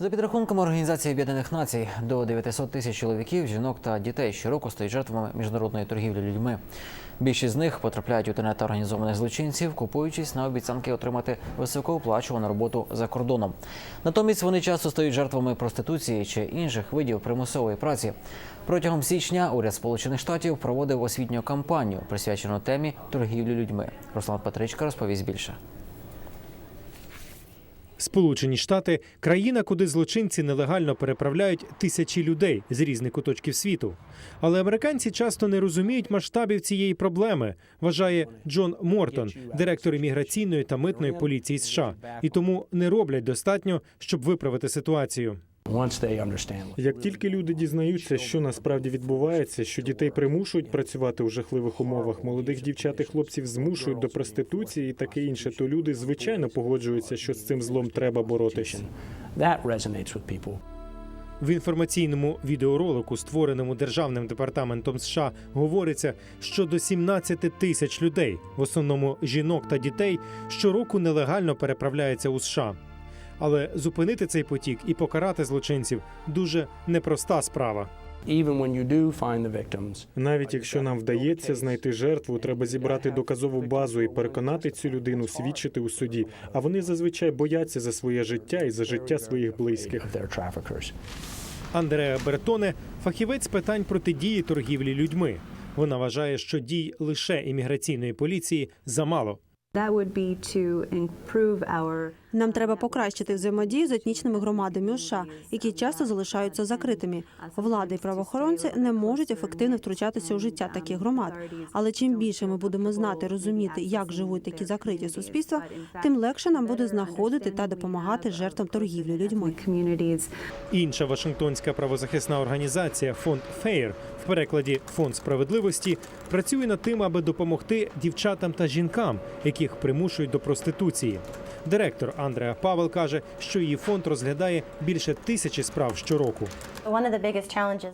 За підрахунками Організації Об'єднаних Націй, до 900 тисяч чоловіків, жінок та дітей щороку стають жертвами міжнародної торгівлі людьми. Більшість з них потрапляють у тенета організованих злочинців, купуючись на обіцянки отримати високооплачувану роботу за кордоном. Натомість вони часто стають жертвами проституції чи інших видів примусової праці. Протягом січня уряд Сполучених Штатів проводив освітню кампанію, присвячену темі торгівлі людьми. Руслан Петричка розповість більше. Сполучені Штати країна, куди злочинці нелегально переправляють тисячі людей з різних куточків світу. Але американці часто не розуміють масштабів цієї проблеми, вважає Джон Мортон, директор імміграційної та митної поліції США, і тому не роблять достатньо, щоб виправити ситуацію. Once. Як тільки люди дізнаються, що насправді відбувається, що дітей примушують працювати у жахливих умовах, молодих дівчат і хлопців змушують до проституції і таке інше, то люди звичайно погоджуються, що з цим злом треба боротися. В інформаційному відеоролику, створеному державним департаментом США, говориться, що до 17 тисяч людей, в основному жінок та дітей, щороку нелегально переправляються у США. Але зупинити цей потік і покарати злочинців дуже непроста справа. Навіть якщо нам вдається знайти жертву, треба зібрати доказову базу і переконати цю людину свідчити у суді. А вони зазвичай бояться за своє життя і за життя своїх близьких. Андреа Бертоне фахівець питань протидії торгівлі людьми. Вона вважає, що дій лише імміграційної поліції замало. That would be to improve our Нам треба покращити взаємодію з етнічними громадами США, які часто залишаються закритими. Влади і правоохоронці не можуть ефективно втручатися у життя таких громад. Але чим більше ми будемо знати, розуміти, як живуть такі закриті суспільства, тим легше нам буде знаходити та допомагати жертвам торгівлі людьми. Інша Вашингтонська правозахисна організація Фонд Фейр в перекладі Фонд справедливості працює над тим, аби допомогти дівчатам та жінкам, яких примушують до проституції. Директор Андреа Павел каже, що її фонд розглядає більше тисячі справ щороку.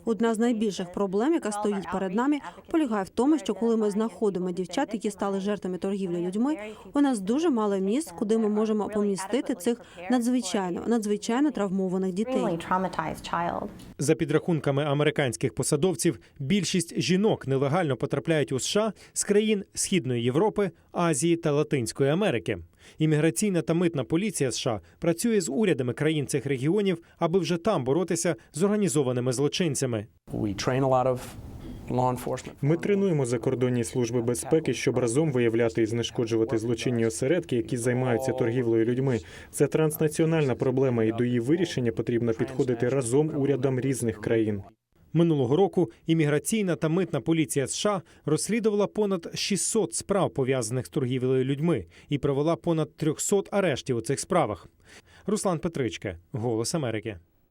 Одна з найбільших проблем, яка стоїть перед нами, полягає в тому, що коли ми знаходимо дівчат, які стали жертвами торгівлі людьми, у нас дуже мало місць, куди ми можемо помістити цих надзвичайно надзвичайно травмованих дітей. За підрахунками американських посадовців, більшість жінок нелегально потрапляють у США з країн Східної Європи, Азії та Латинської Америки. Імміграційна та митна поліція США працює з урядами країн цих регіонів, аби вже там боротися з організованими злочинцями. Ми тренуємо закордонні служби безпеки, щоб разом виявляти і знешкоджувати злочинні осередки, які займаються торгівлею людьми. Це транснаціональна проблема, і до її вирішення потрібно підходити разом урядам різних країн. Минулого року імміграційна та митна поліція США розслідувала понад 600 справ пов'язаних з торгівлею людьми і провела понад 300 арештів у цих справах. Руслан Петричка, Голос Америки.